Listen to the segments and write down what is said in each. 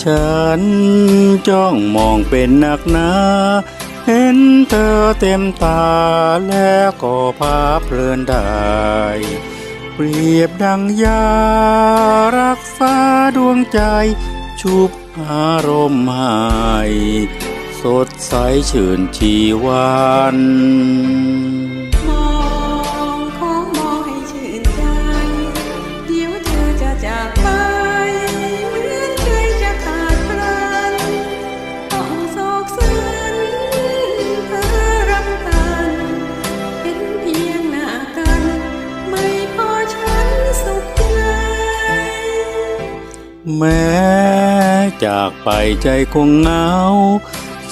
ฉันจ้องมองเป็นนักหนาเห็นเธอเต็มตาแล้วก็พาเพลินได้ เปรียบดังยารักษาดวงใจ ชุบอารมณ์ให้สดใสชื่นชีวัน แม้จากไปใจคงเหงา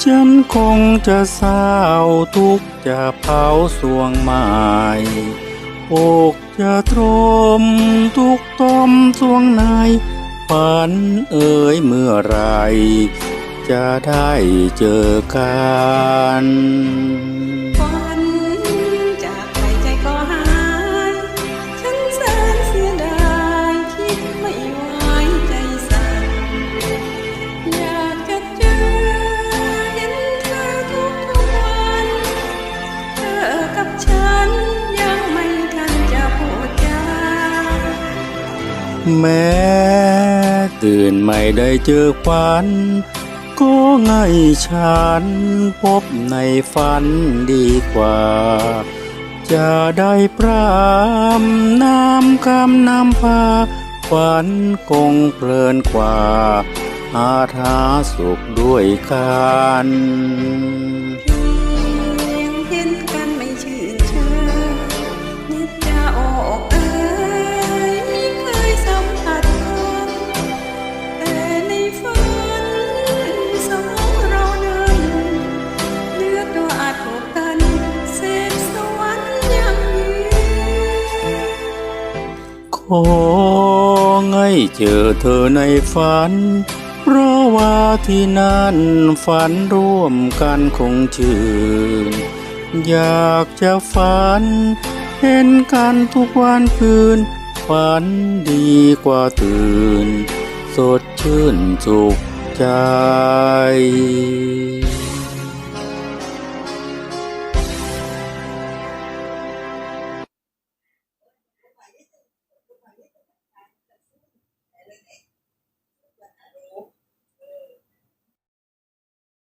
ฉันคงจะเศร้าทุกจะเผาสวงไม้อกจะตรมทุกตอมสวงในฝันเอ่ยเมื่อไร จะได้เจอกัน แม้ตื่นไม่ได้เจอควัน ก็ไงฉันพบในฝันดีกว่า จะได้ปรามน้ำคำนำพาฝันคงเพลินกว่า อาทาสุขด้วยกันเพียงเห็นกันไม่ชื่นชยนิดจะออก ขอให้เจอเธอในฝัน เพราะว่าที่นั่นฝันร่วมกันคงชื่น อยากจะฝัน เห็นกันทุกวันคืน ฝันดีกว่าตื่น สดชื่นสุขใจ เ